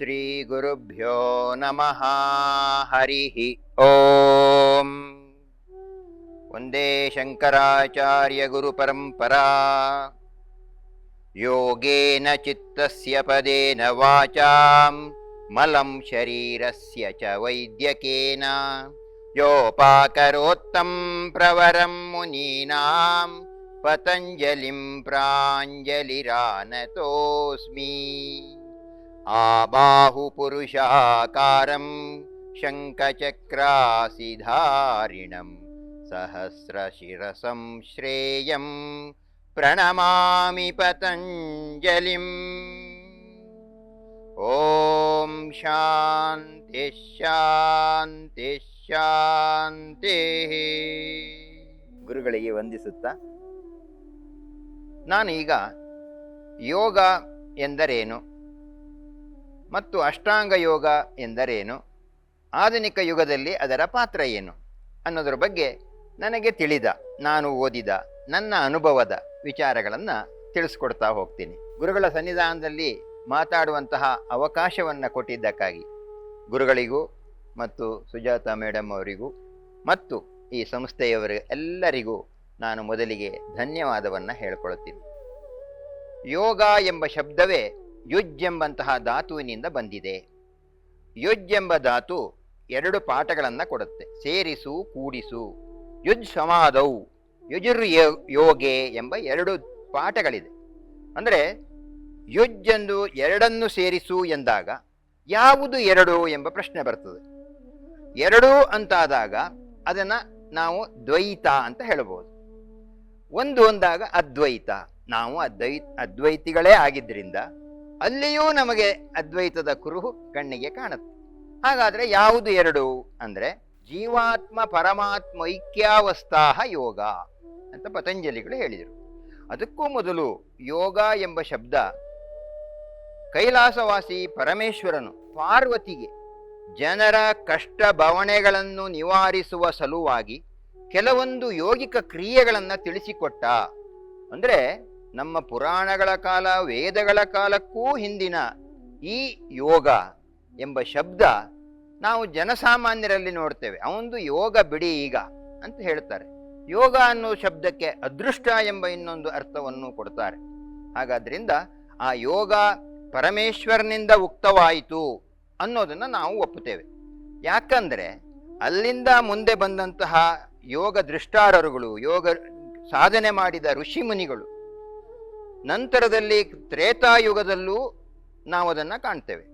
श्रीगुरुभ्यो नमः। हरिः ॐ। वन्दे शङ्कराचार्यगुरुपरम्परा। योगेन चित्तस्य पदेन वाचां मलं शरीरस्य च वैद्यकेन। योपाकरोत्तं प्रवरं मुनीनां पतञ्जलिं प्राञ्जलिरानतोऽस्मि आबाहुपुरुषाकारं शङ्खचक्रासिधारिणं सहस्रशिरसं श्रेयं प्रणमामि पतञ्जलिम् ॐ ಶಾಂತಿ ಶಾಂತಿ ಶಾಂತಿಃ ಗುರುಗಳಿಗೆ ವಂದಿಸುತ್ತಾ ನಾನು ಈಗ ಯೋಗ ಎಂದರೇನು ಮತ್ತು ಅಷ್ಟಾಂಗ ಯೋಗ ಎಂದರೇನು? ಆಧುನಿಕ ಯುಗದಲ್ಲಿ ಅದರ ಪಾತ್ರ ಏನು? ಅನ್ನೋದರ ಬಗ್ಗೆ ನನಗೆ ತಿಳಿದ, ನಾನು ಓದಿದ, ನನ್ನ ಅನುಭವದ ವಿಚಾರಗಳನ್ನು ತಿಳಿಸ್ಕೊಡ್ತಾ ಹೋಗ್ತೀನಿ. ಗುರುಗಳ ಸನ್ನಿಧಾನದಲ್ಲಿ ಮಾತಾಡುವಂತಹ ಅವಕಾಶವನ್ನು ಕೊಟ್ಟಿದ್ದಕ್ಕಾಗಿ ಗುರುಗಳಿಗೂ ಮತ್ತು ಸುಜಾತ ಮೇಡಮ್ ಅವರಿಗೂ ಮತ್ತು ಈ ಸಂಸ್ಥೆಯವರ ಎಲ್ಲರಿಗೂ ನಾನು ಮೊದಲಿಗೆ ಧನ್ಯವಾದವನ್ನು ಹೇಳ್ಕೊಳ್ತೀನಿ. ಯೋಗ ಎಂಬ ಶಬ್ದವೇ ಯುಜ್ ಎಂಬಂತಹ ಧಾತುವಿನಿಂದ ಬಂದಿದೆ. ಯುಜ್ ಎಂಬ ಧಾತು ಎರಡು ಪಾಠಗಳನ್ನು ಕೊಡುತ್ತೆ. ಸೇರಿಸು, ಕೂಡಿಸು. ಯುಜ್ ಸಮಾಧೌ ಯುಜುರ್ ಯೋಗೆ ಎಂಬ ಎರಡು ಪಾಠಗಳಿದೆ. ಅಂದರೆ ಯುಜ್ ಎಂದು ಎರಡನ್ನು ಸೇರಿಸು ಎಂದಾಗ ಯಾವುದು ಎರಡು ಎಂಬ ಪ್ರಶ್ನೆ ಬರ್ತದೆ. ಎರಡು ಅಂತಾದಾಗ ಅದನ್ನು ನಾವು ದ್ವೈತ ಅಂತ ಹೇಳಬಹುದು. ಒಂದು ಅಂದಾಗ ಅದ್ವೈತ. ನಾವು ಅದ್ವೈ, ಅದ್ವೈತಿಗಳೇ ಆಗಿದ್ದರಿಂದ ಅಲ್ಲಿಯೂ ನಮಗೆ ಅದ್ವೈತದ ಕುರುಹು ಕಣ್ಣಿಗೆ ಕಾಣುತ್ತೆ. ಹಾಗಾದ್ರೆ ಯಾವುದು ಎರಡು? ಅಂದ್ರೆ ಜೀವಾತ್ಮ ಪರಮಾತ್ಮ ಐಕ್ಯಾವಸ್ಥಾಹ ಯೋಗ ಅಂತ ಪತಂಜಲಿಗಳು ಹೇಳಿದರು. ಅದಕ್ಕೂ ಮೊದಲು ಯೋಗ ಎಂಬ ಶಬ್ದ ಕೈಲಾಸವಾಸಿ ಪರಮೇಶ್ವರನು ಪಾರ್ವತಿಗೆ ಜನರ ಕಷ್ಟ ಬವಣೆಗಳನ್ನು ನಿವಾರಿಸುವ ಸಲುವಾಗಿ ಕೆಲವೊಂದು ಯೋಗಿಕ ಕ್ರಿಯೆಗಳನ್ನು ತಿಳಿಸಿಕೊಟ್ಟ. ಅಂದ್ರೆ ನಮ್ಮ ಪುರಾಣಗಳ ಕಾಲ, ವೇದಗಳ ಕಾಲಕ್ಕೂ ಹಿಂದಿನ ಈ ಯೋಗ ಎಂಬ ಶಬ್ದ ನಾವು ಜನಸಾಮಾನ್ಯರಲ್ಲಿ ನೋಡ್ತೇವೆ. ಅವೊಂದು ಯೋಗ ಬಿಡಿ ಈಗ ಅಂತ ಹೇಳ್ತಾರೆ. ಯೋಗ ಅನ್ನೋ ಶಬ್ದಕ್ಕೆ ಅದೃಷ್ಟ ಎಂಬ ಇನ್ನೊಂದು ಅರ್ಥವನ್ನು ಕೊಡ್ತಾರೆ. ಹಾಗಾದ್ರಿಂದ ಆ ಯೋಗ ಪರಮೇಶ್ವರನಿಂದ ಉಕ್ತವಾಯಿತು ಅನ್ನೋದನ್ನು ನಾವು ಒಪ್ಪುತ್ತೇವೆ. ಯಾಕಂದರೆ ಅಲ್ಲಿಂದ ಮುಂದೆ ಬಂದಂತಹ ಯೋಗ ದೃಷ್ಟಾರರುಗಳು, ಯೋಗ ಸಾಧನೆ ಮಾಡಿದ ಋಷಿ ಮುನಿಗಳು ನಂತರದಲ್ಲಿ ತ್ರೇತಾಯುಗದಲ್ಲೂ ನಾವು ಅದನ್ನು ಕಾಣ್ತೇವೆ.